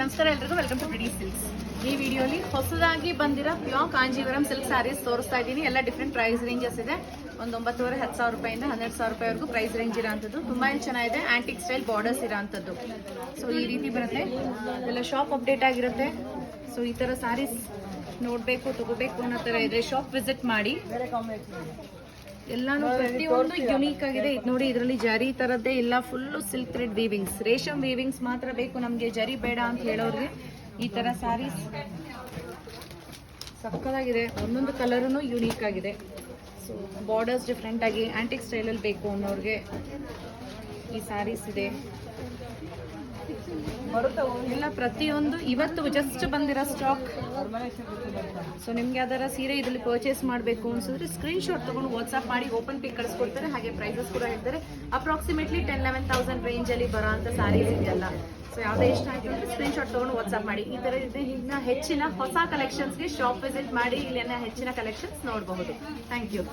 ನಮಸ್ಕಾರ ಎಲ್ರಿಗೂ welcome to ಪ್ರಿಡಿ silks ಈ ವಿಡಿಯೋಲಿ ಹೊಸದಾಗಿ ಬಂದಿರೋ ಪ್ಯೂರ್ ಕಾಂಜೀವರಂ ಸಿಲ್ಕ್ ಸ್ಯಾರೀಸ್ ತೋರಿಸ್ತಾ ಇದ್ದೀನಿ. ಎಲ್ಲ ಡಿಫ್ರೆಂಟ್ ಪ್ರೈಸ್ ರೇಂಜಸ್ ಇದೆ. ಒಂದು ಒಂಬತ್ತುವರೆ, ಹತ್ತು ಸಾವಿರ ರೂಪಾಯಿಂದ ಹನ್ನೆರಡು ಸಾವಿರ ರೂಪಾಯಿವರೆಗೂ ಪ್ರೈಸ್ ರೇಂಜ್ ಇರೋಂಥದ್ದು. ತುಂಬಾ ಚೆನ್ನಾಗಿದೆ ಆ್ಯಂಟಿಕ್ ಸ್ಟೈಲ್ ಬಾರ್ಡರ್ಸ್ ಇರೋಂಥದ್ದು. ಸೊ ಈ ರೀತಿ ಬರುತ್ತೆ. ಎಲ್ಲ ಶಾಪ್ ಅಪ್ಡೇಟ್ ಆಗಿರುತ್ತೆ. ಸೊ ಈ ಥರ ಸ್ಯಾರೀಸ್ ನೋಡಬೇಕು, ತಗೋಬೇಕು ಅನ್ನೋ ಥರ ಇದ್ರೆ ಶಾಪ್ ವಿಸಿಟ್ ಮಾಡಿ. ಎಲ್ಲಾನು ಪ್ರತಿಯೊಂದು ಯುನೀಕ್ ಆಗಿದೆ. ಇದು ನೋಡಿ ಇದರಲ್ಲಿ ಜರಿ ತರದ್ದೇ ಇಲ್ಲ ಫುಲ್ಲು ಸಿಲ್ಕ್ ಥ್ರೆಡ್ ವೀವಿಂಗ್ಸ್ ರೇಷಮ್ ವೀವಿಂಗ್ಸ್ ಮಾತ್ರ ಬೇಕು ನಮಗೆ ಜರಿ ಬೇಡ ಅಂತ ಹೇಳೋರಿಗೆ. ಈ ತರ ಸ್ಯಾರೀಸ್ ಸಕ್ಕದಾಗಿದೆ. ಒಂದೊಂದು ಕಲರೂ ಯುನೀಕ್ ಆಗಿದೆ. ಸೊ ಬಾರ್ಡರ್ಸ್ ಡಿಫ್ರೆಂಟ್ ಆಗಿ ಆಂಟಿಕ್ ಸ್ಟೈಲಲ್ಲಿ ಬೇಕು ಅನ್ನೋರಿಗೆ ಈ ಸ್ಯಾರೀಸ್ ಇದೆ. ಎಲ್ಲ ಪ್ರತಿಯೊಂದು ಇವತ್ತು ಜಸ್ಟ್ ಬಂದಿರೋ ಸ್ಟಾಕ್ ಸೊ ನಿಮ್ಗೆ ಯಾವ್ದಾರ ಸೀರೆ ಇದರಲ್ಲಿ ಪರ್ಚೇಸ್ ಮಾಡಬೇಕು ಅನ್ಸಿದ್ರೆ ಸ್ಕ್ರೀನ್ ಶಾಟ್ ತಗೊಂಡು ವಾಟ್ಸ್ಆಪ್ ಮಾಡಿ ಓಪನ್ ಪಿಕ್ ಕಳ್ಸ್ಕೊಡ್ತಾರೆ. ಹಾಗೆ ಪ್ರೈಸಸ್ ಕೂಡ ಹೇಳ್ತಾರೆ. Approximately ten eleven thousand range ಅಲ್ಲಿ ಬರೋ ಅಂತ ಸ್ಯಾರೀಸ್ ಇದೆಯಲ್ಲ. ಸೊ ಯಾವುದೇ ಇಷ್ಟ ಆಯ್ತು ಸ್ಕ್ರೀನ್ ಶಾಟ್ ತಗೊಂಡು ವಾಟ್ಸ್ಆಪ್ ಮಾಡಿ. ಈ ತರ ಇದೆ. ಇನ್ನ ಹೆಚ್ಚಿನ ಹೊಸ ಕಲೆಕ್ಷನ್ಸ್ಗೆ ಶಾಪ್ ವಿಸಿಟ್ ಮಾಡಿ ಇಲ್ಲಿನ ಹೆಚ್ಚಿನ ಕಲೆಕ್ಷನ್ಸ್ ನೋಡಬಹುದು. Thank you